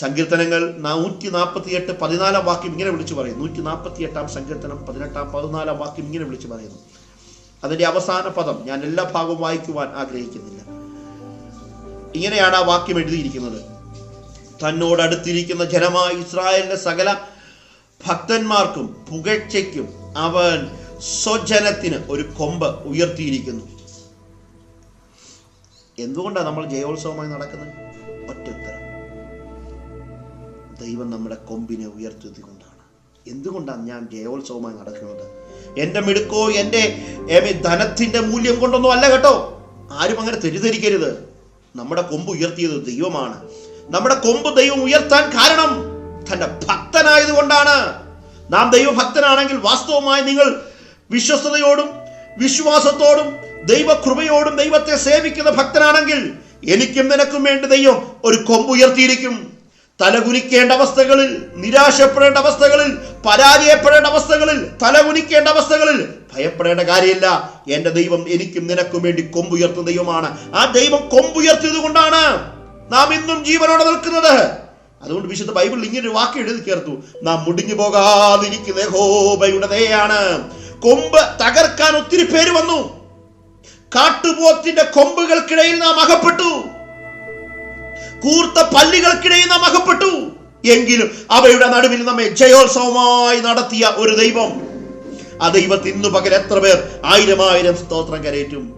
സങ്കീർത്തനങ്ങൾ നൂറ്റി നാൽപ്പത്തി എട്ട് പതിനാലാം വാക്യം ഇങ്ങനെ വിളിച്ചു പറയും നൂറ്റി നാൽപ്പത്തി എട്ടാം സങ്കീർത്തനം പതിനെട്ടാം പതിനാലാം വാക്യം ഇങ്ങനെ വിളിച്ചു പറയുന്നു. അതിന്റെ അവസാന പദം ഞാൻ എല്ലാ ഭാഗവും വായിക്കുവാൻ ആഗ്രഹിക്കുന്നില്ല. ഇങ്ങനെയാണ് ആ വാക്യം എഴുതിയിരിക്കുന്നത്. തന്നോട് അടുത്തിരിക്കുന്ന ജനമായ ഇസ്രായേലിന്റെ സകല ഭക്തന്മാർക്കും പുകഴ്ചയ്ക്കും അവൻ സ്വജനത്തിന് ഒരു കൊമ്പ് ഉയർത്തിയിരിക്കുന്നു. എന്തുകൊണ്ടാണ് നമ്മൾ ജയോത്സവമായി നടക്കുന്നത്? ദൈവം നമ്മുടെ കൊമ്പിനെ ഉയർത്തിയതുകൊണ്ടാണ്. എന്തുകൊണ്ടാണ് ഞാൻ ജയോത്സവമായി നടക്കുന്നത്? എന്റെ മിടുക്കോ എന്റെ ധനത്തിന്റെ മൂല്യം കൊണ്ടൊന്നും അല്ല കേട്ടോ. ആരും അങ്ങനെ തെറ്റിദ്ധരിക്കരുത്. നമ്മുടെ കൊമ്പ് ഉയർത്തിയത് ദൈവമാണ്. നമ്മുടെ കൊമ്പ് ദൈവം ഉയർത്താൻ കാരണം തന്റെ ഭക്തനായതുകൊണ്ടാണ്. നാം ദൈവഭക്തനാണെങ്കിൽ വാസ്തവമായി നിങ്ങൾ വിശ്വസ്തയോടും വിശ്വാസത്തോടും ദൈവകൃപയോടും ദൈവത്തെ സേവിക്കുന്ന ഭക്തനാണെങ്കിൽ എനിക്കും നിനക്കും വേണ്ടി ദൈവം ഒരു കൊമ്പ് ഉയർത്തിയിരിക്കും. തലകുനിക്കേണ്ട അവസ്ഥകളിൽ നിരാശപ്പെടേണ്ട അവസ്ഥകളിൽ പരാജയപ്പെടേണ്ട അവസ്ഥകളിൽ തലകുനിക്കേണ്ട അവസ്ഥകളിൽ ഭയപ്പെടേണ്ട കാര്യമില്ല. എന്റെ ദൈവം എനിക്കും നിനക്കും വേണ്ടി കൊമ്പുയർത്തുന്ന ദൈവമാണ്. ആ ദൈവം കൊമ്പുയർത്തിയത് കൊണ്ടാണ് നാം ഇന്നും ജീവനോടെ നിൽക്കുന്നത്. അതുകൊണ്ട് വിശുദ്ധ ബൈബിളിൽ ഇങ്ങനെ വാക്ക് എഴുതി ചേർത്തു. നാം മുടിഞ്ഞു പോകാതിരിക്കുന്ന ദയാണ് കൊമ്പ് തകർക്കാൻ ഒത്തിരി പേര് വന്നു. കാട്ടുപോത്തിന്റെ കൊമ്പുകൾക്കിടയിൽ നാം അകപ്പെട്ടു. കൂർത്ത പല്ലികൾക്കിടയിൽ നാം അകപ്പെട്ടു. എങ്കിലും അവയുടെ നടുവിൽ നമ്മെ ജയോത്സവമായി നടത്തിയ ഒരു ദൈവം. ആ ദൈവത്തിന് പകൽ എത്ര പേർ ആയിരം ആയിരം സ്തോത്രം കരയേറ്റും